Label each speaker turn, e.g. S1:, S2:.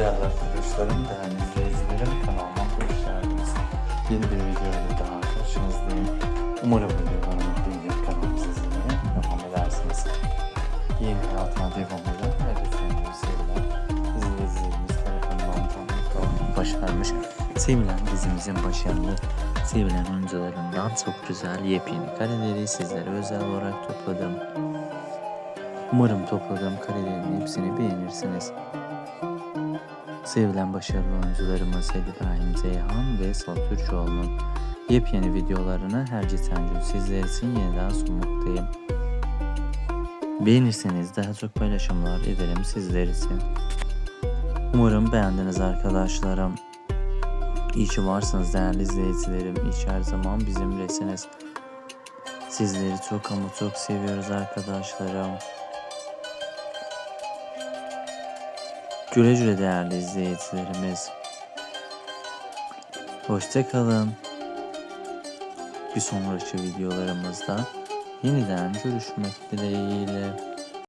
S1: Değerli arkadaşlarım, değerli izleyicilerim kanalıma hoş geldiniz. Yeni bir videoyla daha karşınızdayım. Umarım videolarımı beğenip kanalımızı izlemeye devam edersiniz. Yeni hayatıma devam eden ve lütfen sevgiler izleyicilerimiz tarafından tanıklı başarmış. Sevilen dizimizin başarılı sevilen oyuncularından çok güzel yepyeni kareleri sizlere özel olarak topladım. Umarım topladığım karelerin hepsini beğenirsiniz. Sevilen başarılı oyuncularımız İbrahim Zeyhan ve Sal Türkoğlu'nun yepyeni videolarını her geçen gün sizler için yeniden sunmaktayım. Beğenirseniz daha çok paylaşımlar ederim sizler için. Umarım beğendiniz arkadaşlarım. İyi ki varsınız değerli izleyicilerim. İyi ki her zaman bizimlesiniz. Sizleri çok ama çok seviyoruz arkadaşlarım. Güle güle değerli izleyicilerimiz. Hoşçakalın. Bir sonraki videolarımızda yeniden görüşmek dileğiyle.